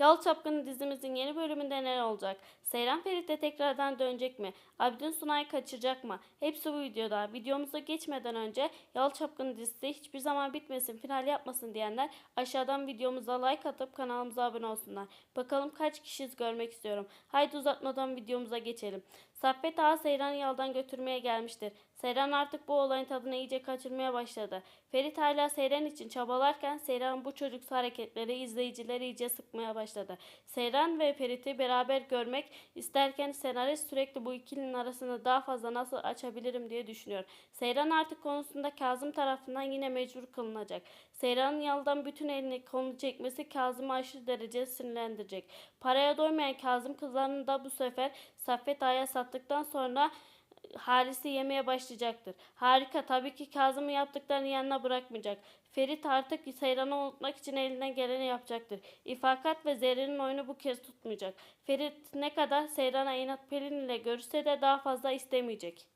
Yalı Çapkını dizimizin yeni bölümünde neler olacak? Seyran Ferit de tekrardan dönecek mi? Abidin Sunay kaçıracak mı? Hepsi bu videoda. Videomuza geçmeden önce Yalı Çapkını dizisi hiçbir zaman bitmesin, final yapmasın diyenler aşağıdan videomuza like atıp kanalımıza abone olsunlar. Bakalım kaç kişiyiz görmek istiyorum. Haydi uzatmadan videomuza geçelim. Saffet Ağa Seyran'ı yaldan götürmeye gelmiştir. Seyran artık bu olayın tadını iyice kaçırmaya başladı. Ferit hala Seyran için çabalarken Seyran bu çocuksu hareketleri izleyicileri iyice sıkmaya başladı. Seyran ve Ferit'i beraber görmek isterken senarist sürekli bu ikilinin arasını daha fazla nasıl açabilirim diye düşünüyor. Seyran artık konusunda Kazım tarafından yine mecbur kılınacak. Seyran'ın yaldan bütün elini kolunu çekmesi Kazım'ı aşırı derece sinirlendirecek. Paraya doymayan Kazım kızlarını da bu sefer Saffet Ağa'ya sattıktan sonra Halis'i yemeye başlayacaktır. Harika. Tabii ki Kazım'ın yaptıklarını yanına bırakmayacak. Ferit artık Seyran'ı unutmak için elinden geleni yapacaktır. İfakat ve Zerrin'in oyunu bu kez tutmayacak. Ferit ne kadar Seyran'a inat Pelin ile görüşse de daha fazla istemeyecek.